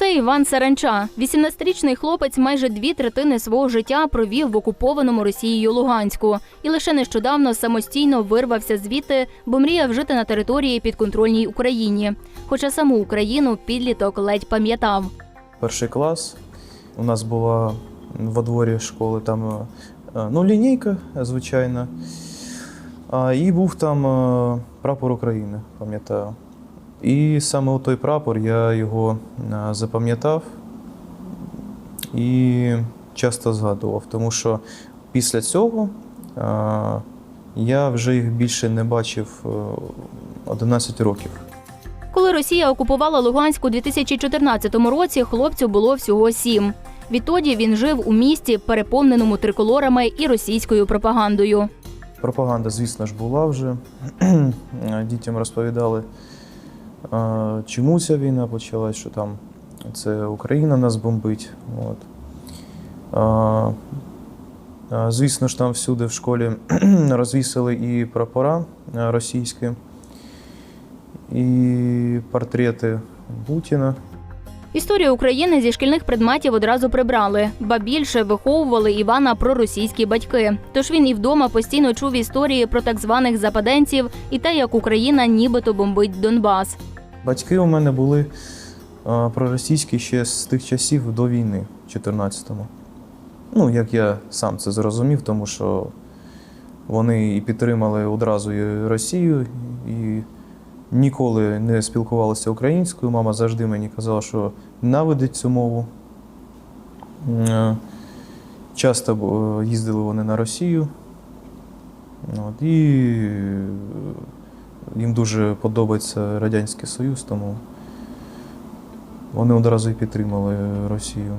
Це Іван Саранча. 18-річний хлопець майже дві третини свого життя провів в окупованому Росією Луганську і лише нещодавно самостійно вирвався звідти, бо мріяв жити на території підконтрольній Україні. Хоча саму Україну підліток ледь пам'ятав. перший клас. У нас була во дворі школи там е, ну, лінійка, звичайно. І був там е, прапор України, пам'ятаю. І саме той прапор я його е, запам'ятав і часто згадував, тому що після цього е, я вже їх більше не бачив е, 11 років. Коли Росія окупувала Луганськ у 2014 році, хлопцю було всього сім. Відтоді він жив у місті, переповненому триколорами і російською пропагандою. Пропаганда, звісно ж, була вже. Дітям розповідали, е, чому ця війна почалась, що там це Україна нас бомбить. От. Звісно ж, там всюди в школі розвісили і прапора російські, і портрети Путіна. Історію України зі шкільних предметів одразу прибрали, ба більше виховували Івана проросійські батьки. Тож він і вдома постійно чув історії про так званих западенців і те, як Україна нібито бомбить Донбас. Батьки у мене були проросійські ще з тих часів до війни, в 14-му. Ну, як я сам це зрозумів, тому що вони і підтримали одразу і Росію, і ніколи не спілкувалися українською. Мама завжди мені казала, що ненавидить цю мову. Часто їздили вони на Росію. От, і їм дуже подобається Радянський Союз, тому вони одразу і підтримали Росію.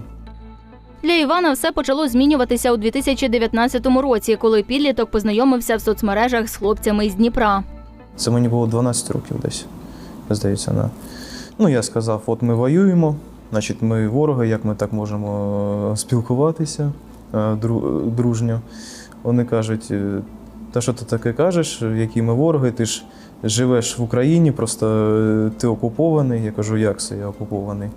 Для Івана все почало змінюватися у 2019 році, коли підліток познайомився в соцмережах з хлопцями з Дніпра. Це мені було 12 років десь, здається. Да. Ну, я сказав: от ми воюємо, значить, ми вороги, як ми так можемо е, спілкуватися е, дружньо. Вони кажуть, е, та що ти таке кажеш, які ми вороги, ти ж живеш в Україні, просто е, ти окупований. Я кажу, як це я окупований.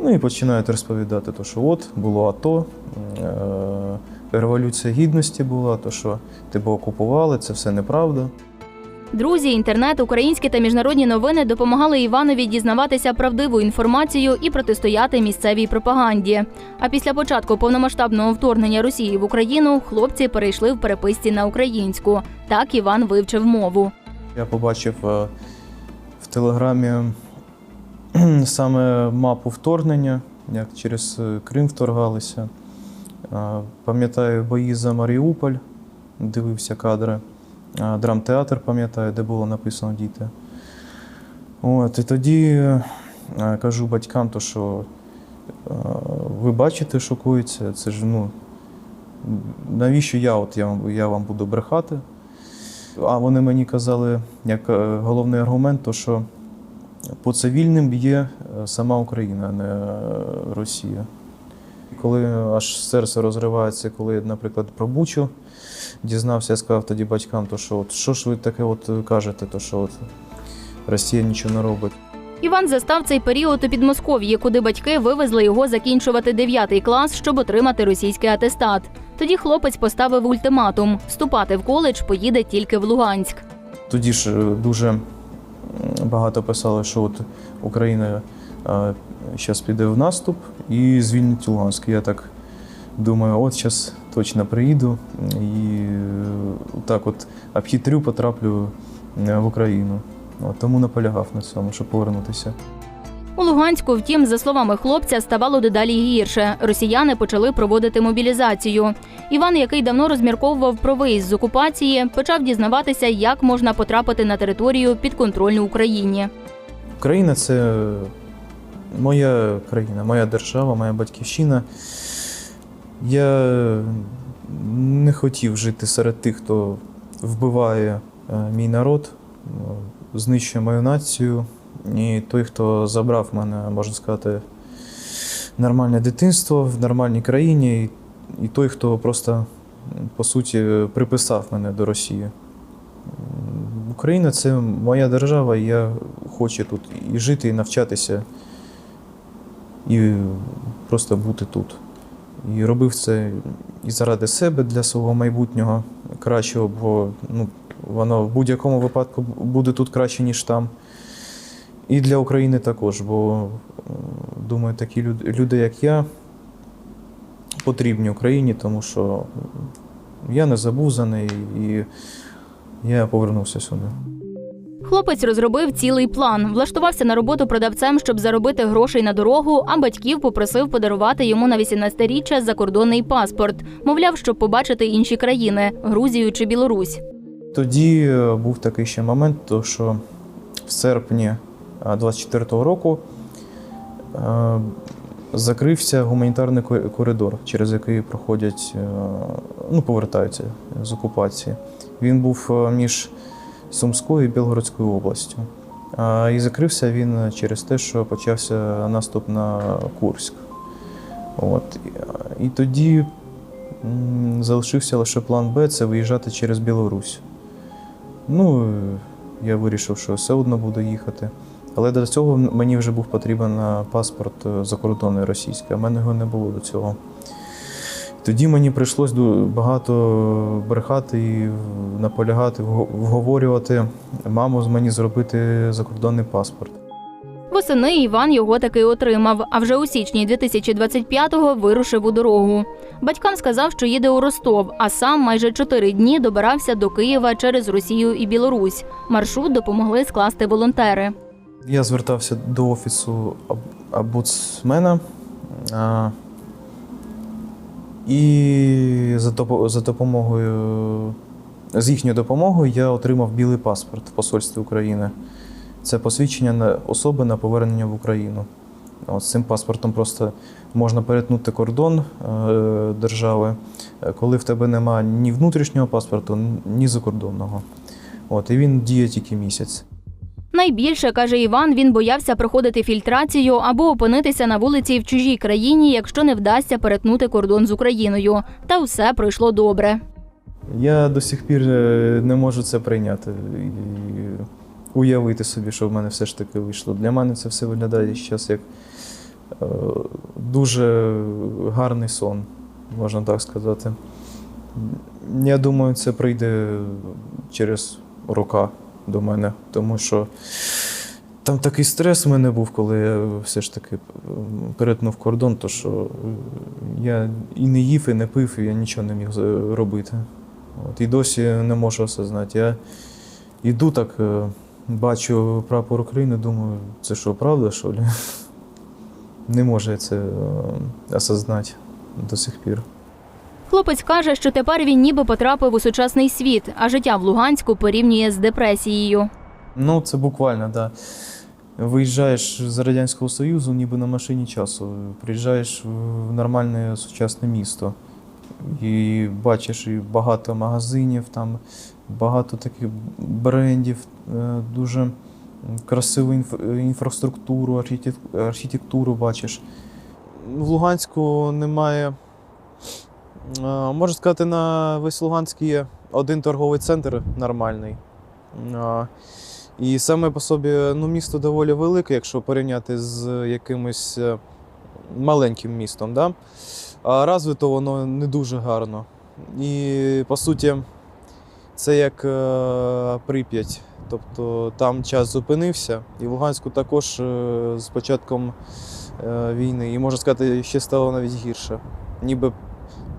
Ну і починають розповідати, то, що от було АТО, е, революція гідності була, то що тебе окупували, це все неправда. Друзі, інтернет, українські та міжнародні новини допомагали Іванові дізнаватися правдиву інформацію і протистояти місцевій пропаганді. А після початку повномасштабного вторгнення Росії в Україну хлопці перейшли в переписці на українську. Так Іван вивчив мову. Я побачив е, в телеграмі саме мапу вторгнення, як через е, Крим вторгалися. Е, Пам'ятаю бої за Маріуполь, дивився кадри. Драмтеатр пам'ятаю, де було написано діти. От, і тоді кажу батькам, то, що ви бачите, що коїться, це ж ну, навіщо я, от, я, я вам буду брехати? А вони мені казали, як е, головний аргумент, то що по цивільним б'є е, сама Україна, а не е, Росія. Коли аж серце розривається, коли, наприклад, про Бучу дізнався, я сказав тоді батькам, то що от, що ж ви таке от кажете, то що от Росія нічого не робить. Іван застав цей період у Підмосков'ї, куди батьки вивезли його закінчувати 9 клас, щоб отримати російський атестат. Тоді хлопець поставив ультиматум: вступати в коледж поїде тільки в Луганськ. Тоді ж е, дуже багато писали, що от Україна зараз піде в наступ і звільнить Луганськ. Я так думаю, от зараз точно приїду і е, так от обхитрю, потраплю е, в Україну. От, тому наполягав на цьому, щоб повернутися. У Луганську, втім, за словами хлопця, ставало дедалі гірше. Росіяни почали проводити мобілізацію. Іван, який давно розмірковував про виїзд з окупації, почав дізнаватися, як можна потрапити на територію підконтрольну Україні. Україна це моя країна, моя держава, моя батьківщина. Я не хотів жити серед тих, хто вбиває е, мій народ, е, знищує мою націю. І той, хто забрав мене, можна сказати, нормальне дитинство в нормальній країні, і- той, хто просто, по суті, приписав мене до Росії. Україна це моя держава, і я хочу тут і жити, і навчатися і просто бути тут. І робив це і заради себе для свого майбутнього кращого, бо ну, воно в будь-якому випадку буде тут краще, ніж там. І для України також, бо думаю, такі люд- люди, як я, потрібні Україні, тому що я не забузаний і я повернувся сюди. Хлопець розробив цілий план. Влаштувався на роботу продавцем, щоб заробити грошей на дорогу, а батьків попросив подарувати йому на 18-річчя закордонний паспорт. Мовляв, щоб побачити інші країни Грузію чи Білорусь. Тоді е, був такий ще момент, то що в серпні 24-го року е, закрився гуманітарний коридор, через який проходять, е, ну, повертаються з окупації. Він був е, між Сумською і Білгородською областю. І закрився він через те, що почався наступ на Курськ. От. І- тоді залишився лише план Б це виїжджати через Білорусь. Ну, я вирішив, що все одно буду їхати. Але до цього мені вже був потрібен е, паспорт е, закордонний російський, а в мене його не було до цього. Тоді мені прийшлось багато брехати і наполягати, вговорювати маму з мені зробити закордонний паспорт. Восени Іван його таки отримав. А вже у січні 2025-го вирушив у дорогу. Батькам сказав, що їде у Ростов, а сам майже чотири дні добирався до Києва через Росію і Білорусь. Маршрут допомогли скласти волонтери. Я звертався до офісу об- омбудсмена. а, І за, допо- за допомогою, з їхньою допомогою я отримав білий паспорт в посольстві України. Це посвідчення на особи на повернення в Україну. От, з цим паспортом просто можна перетнути кордон е, держави, коли в тебе немає ні внутрішнього паспорту, ні закордонного. От, і він діє тільки місяць. Найбільше каже Іван, він боявся проходити фільтрацію або опинитися на вулиці в чужій країні, якщо не вдасться перетнути кордон з Україною. Та все пройшло добре. Я до сих пір е, не можу це прийняти і уявити собі, що в мене все ж таки вийшло. Для мене це все виглядає зараз як е, дуже гарний сон, можна так сказати. Я думаю, це прийде через рока до мене, тому що там такий стрес у мене був, коли я все ж таки е, перетнув кордон, то що е, я і не їв, і не пив, і я нічого не міг робити. От, і досі не можу осознати. Я йду так, е, бачу прапор України, думаю, це що, правда, що ли? Не можу я це е, осознати до сих пір. Хлопець каже, що тепер він ніби потрапив у сучасний світ, а життя в Луганську порівнює з депресією. Ну, це буквально, так. Да. Виїжджаєш з Радянського Союзу, ніби на машині часу. Приїжджаєш в нормальне сучасне місто. І бачиш і багато магазинів, там багато таких брендів, е, дуже красиву інф- інфраструктуру, архітек- архітектуру бачиш. В Луганську немає. Можна сказати, на весь Луганськ є один торговий центр нормальний. І саме по собі ну, місто доволі велике, якщо порівняти з якимось е, маленьким містом. Да? А розвито воно не дуже гарно. І по суті, це як е, Прип'ять. Тобто там час зупинився, і в Луганську також е, з початком е, війни, і можна сказати, ще стало навіть гірше. Ніби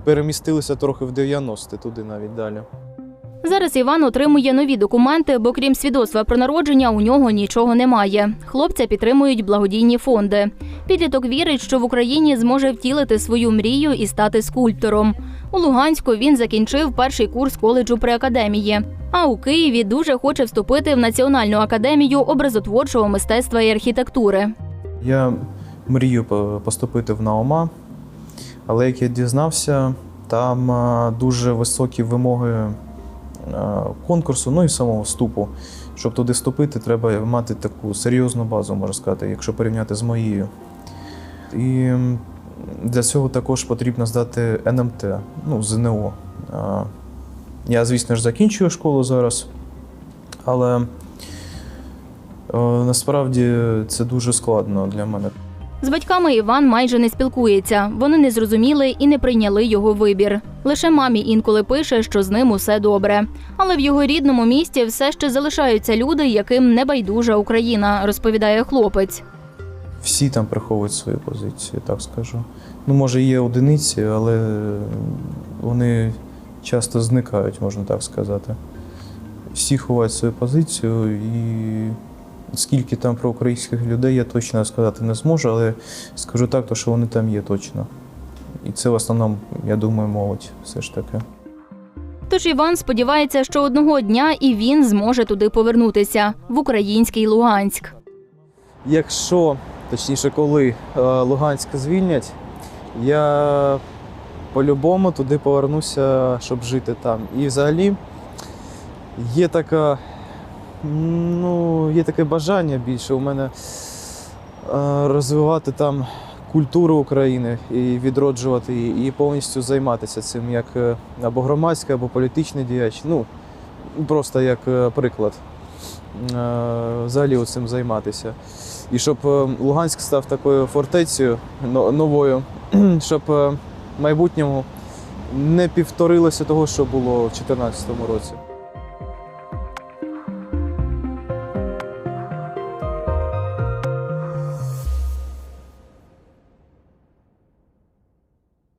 перемістилися трохи в 90-ті, туди навіть далі. Зараз Іван отримує нові документи, бо крім свідоцтва про народження, у нього нічого немає. Хлопця підтримують благодійні фонди. Підліток вірить, що в Україні зможе втілити свою мрію і стати скульптором. У Луганську він закінчив перший курс коледжу при академії. А у Києві дуже хоче вступити в Національну академію образотворчого мистецтва і архітектури. Я мрію поступити в НАОМА, але як я дізнався, там дуже високі вимоги конкурсу, ну і самого вступу. Щоб туди вступити, треба мати таку серйозну базу, можна сказати, якщо порівняти з моєю. І для цього також потрібно здати НМТ, ну, ЗНО. Я, звісно ж, закінчую школу зараз, але е, насправді це дуже складно для мене. З батьками Іван майже не спілкується. Вони не зрозуміли і не прийняли його вибір. Лише мамі інколи пише, що з ним усе добре. Але в його рідному місті все ще залишаються люди, яким не байдужа Україна, розповідає хлопець. Всі там приховують свої позиції, так скажу. Ну, може, є одиниці, але вони часто зникають, можна так сказати. Всі ховають свою позицію, і скільки там про українських людей я точно сказати не зможу, але скажу так, то що вони там є точно. І це в основному, я думаю, молодь все ж таки. Тож Іван сподівається, що одного дня і він зможе туди повернутися в український Луганськ. Якщо, точніше, коли е, Луганськ звільнять, я по-любому туди повернуся, щоб жити там. І взагалі є така, ну, є таке бажання більше у мене е, розвивати там культуру України і відроджувати її, і повністю займатися цим як е, або громадський, або політичний діяч. Ну, просто як е, приклад. Взагалі цим займатися. І щоб Луганськ став такою фортецею новою, щоб в майбутньому не повторилося того, що було в 2014 році.